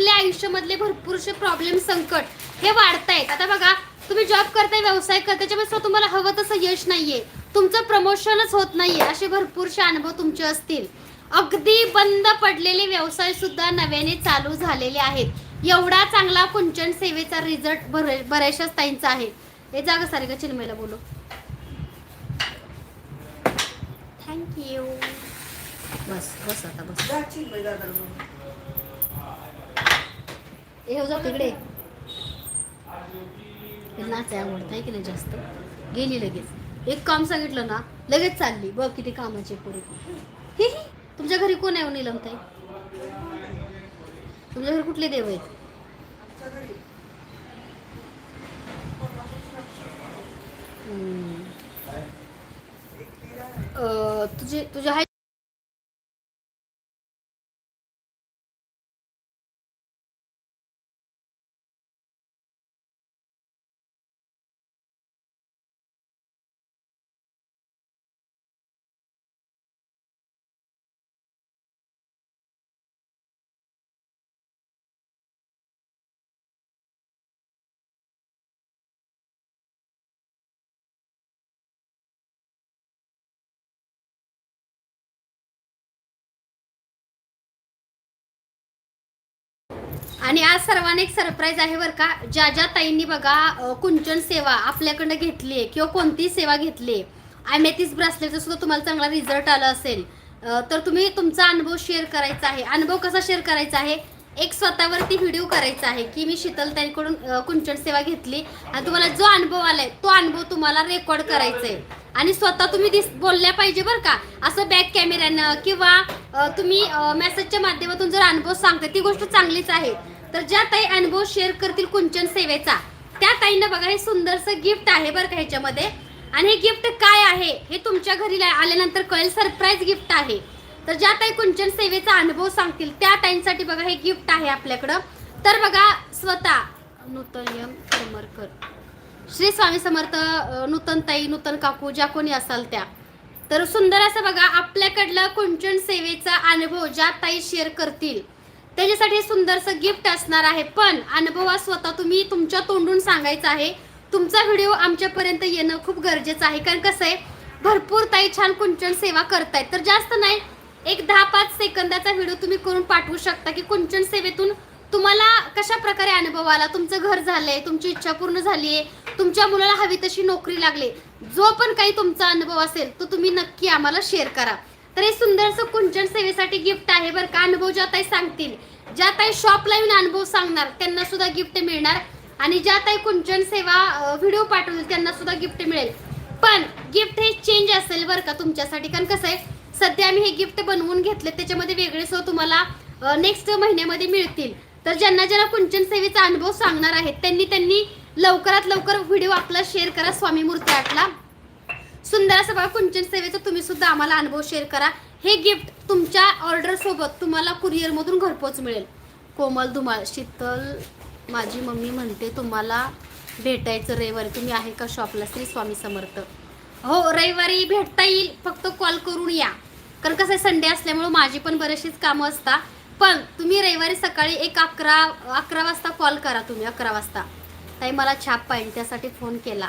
आपल्या आयुष्यामधले भरपूरसे प्रॉब्लेम संकट हे वाढतायत. आता बघा तुम्ही जॉब करताय व्यवसाय करताय त्याच्यामुळे सुद्धा तुम्हाला हवं तसं यश नाहीये. तुमचं प्रमोशनच होत नाहीये. असे भरपूरसे अनुभव तुमचे असतील. अगदी बंद पडलेले व्यवसाय सुद्धा नव्याने चालू झालेले आहेत. एवढा चांगला कुंचन सेवेचा रिझल्ट बऱ्याचशाच ताईंचा आहे. हे जागा सारिका चिन्मयला बोलू थँक्यू बस बस आता बस. हे हो जा तिकडे. नाच आवडत आहे की नाही जास्त? गेली लगेच. एक काम सांगितलं ना लगेच चालली. बघ किती कामाची पुरी. ही ही. तुमच्या घरी कोण आहे हो नीलम ताई? तुमच्या घरी कुठले देव आहेत? तुझे तुझे आहे आणि आज सर्वांना एक सरप्राईज आहे बरं का. ज्या ज्या ताईंनी बघा कुंचन सेवा आपल्याकडनं घेतली आहे किंवा कोणती सेवा घेतली आहे ॲमेथिस ब्रासलेटचा सुद्धा तुम्हाला चांगला रिझल्ट आला असेल. तर तुम्ही तुमचा अनुभव शेअर करायचा आहे. अनुभव कसा शेअर करायचा आहे? एक स्वतःवरती व्हिडिओ करायचा आहे की मी शीतल ताईकडून कुंचन सेवा घेतली आणि तुम्हाला जो अनुभव आलाय तो अनुभव तुम्हाला रेकॉर्ड करायचा आहे. आणि स्वतः तुम्ही दिस बोलल्या पाहिजे बरं का. असं बॅक कॅमेऱ्यानं किंवा तुम्ही मेसेजच्या माध्यमातून जर अनुभव सांगता ती गोष्ट चांगलीच आहे. तर ज्या ताई अनुभव शेअर करतील कुंचन सेवेचा त्या ताईंना बघा हे सुंदरसं गिफ्ट आहे बरं का ह्याच्यामध्ये. आणि हे गिफ्ट काय आहे हे तुमच्या घरी आल्यानंतर कळेल सरप्राईज गिफ्ट आहे. तर ज्या ताई कुंचन सेवेचा अनुभव सांगतील त्या ताईंसाठी बघा हे गिफ्ट आहे आपल्याकडं. तर बघा स्वतः नूतन करमरकर. समरकर श्री स्वामी समर्थ नूतन ताई नूतन काकू ज्या कोणी असाल त्या. तर सुंदर असं बघा आपल्याकडलं कुंचन सेवेचा अनुभव ज्या ताई शेअर करतील त्याच्यासाठी सुंदरसं गिफ्ट असणार आहे. पण अनुभव हा स्वतः तुम्ही तुमच्या तोंडून सांगायचा आहे. तुमचा व्हिडिओ आमच्यापर्यंत येणं खूप गरजेचं आहे. कारण कसं आहे भरपूर ताई छान कुंचन सेवा करतायत. तर जास्त नाही एक दहा पाच सेकंदाचा व्हिडिओ तुम्ही करून पाठवू शकता की कुंचन सेवेतून तुम्हाला कशा प्रकारे अनुभव आला? तुमचं घर झालंय तुमची इच्छा पूर्ण झाली आहे तुमच्या मुलाला हवी तशी नोकरी लागली. जो पण काही तुमचा अनुभव असेल तो तुम्ही नक्की आम्हाला शेअर करा. तर हे सुंदरसं कुंचन सेवेसाठी गिफ्ट आहे बरं का. अनुभव ज्या ताई सांगतील ज्या ताई शॉपला येऊन अनुभव सांगणार त्यांना सुद्धा गिफ्ट मिळणार. आणि ज्या ताई कुंचन सेवा व्हिडिओ पाठवतील त्यांना सुद्धा गिफ्ट मिळेल. पण गिफ्ट हे चेंज असेल बरं का तुमच्यासाठी. कारण कसं आहे सध्या आम्ही हे गिफ्ट बनवून घेतले त्याच्यामध्ये वेगळे सो तुम्हाला नेक्स्ट महिन्यामध्ये मिळतील. तर ज्यांना ज्यांना कुंचन सेवेचा अनुभव सांगणार आहेत त्यांनी त्यांनी लवकरात लवकर व्हिडिओ आपला शेअर करा स्वामी मूर्ती आठला. सुंदर असं बघा कुंचन सेवेचा तुम्ही सुद्धा आम्हाला अनुभव शेअर करा. हे गिफ्ट तुमच्या ऑर्डर सोबत तुम्हाला कुरिअर मधून घरपोच मिळेल. कोमल धुमाळ शीतल माझी मम्मी म्हणते तुम्हाला भेटायचं रविवारी. तुम्ही आहे का शॉपला श्री स्वामी समर्थ. हो रविवारी भेटता येईल. फक्त कॉल करून या. कारण कसं आहे संडे असल्यामुळं माझी पण बरेचशीच कामं असतात. पण तुम्ही रविवारी सकाळी एक अकरा अकरा वाजता कॉल करा तुम्ही अकरा वाजता. ताई मला छाप पाहिजे त्यासाठी फोन केला.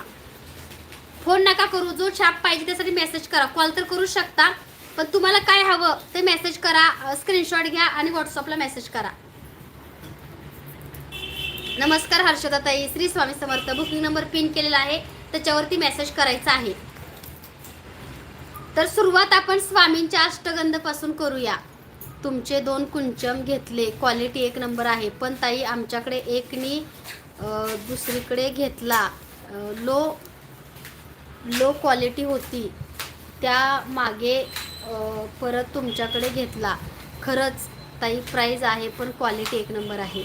फोन नका करू जो छाप पाहिजे त्यासाठी मेसेज करा. कॉल तर करू शकता पण तुम्हाला काय हवं ते मेसेज करा स्क्रीनशॉट घ्या आणि व्हॉट्सअपला मेसेज करा. नमस्कार हर्षदा ताई Shri Swami Samarth. Booking number pin केलेला आहे त्याच्यावरती मेसेज करायचा आहे. तर सुरुवात आपण स्वामींच्या अष्टगंधपासून करूया. तुमचे दोन कुंचम घेतले क्वालिटी एक नंबर आहे. पण ताई आमच्याकडे एकनी दुसरीकडे घेतला. लो लो क्वालिटी होती त्या मागे परत तुमच्याकडे घेतला. खरंच ताई प्राईज आहे पण क्वालिटी एक नंबर आहे.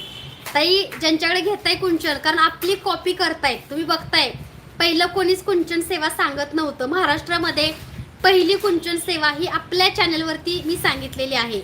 ताई ज्यांच्याकडे घेताय कुंचन कारण आपली कॉपी करतायत तुम्ही बघताय. पहिलं कोणीच कुंचन सेवा सांगत नव्हतं. महाराष्ट्रामध्ये पहिली कुंचन सेवा ही आपल्या चॅनलवरती मी सांगितलेली आहे.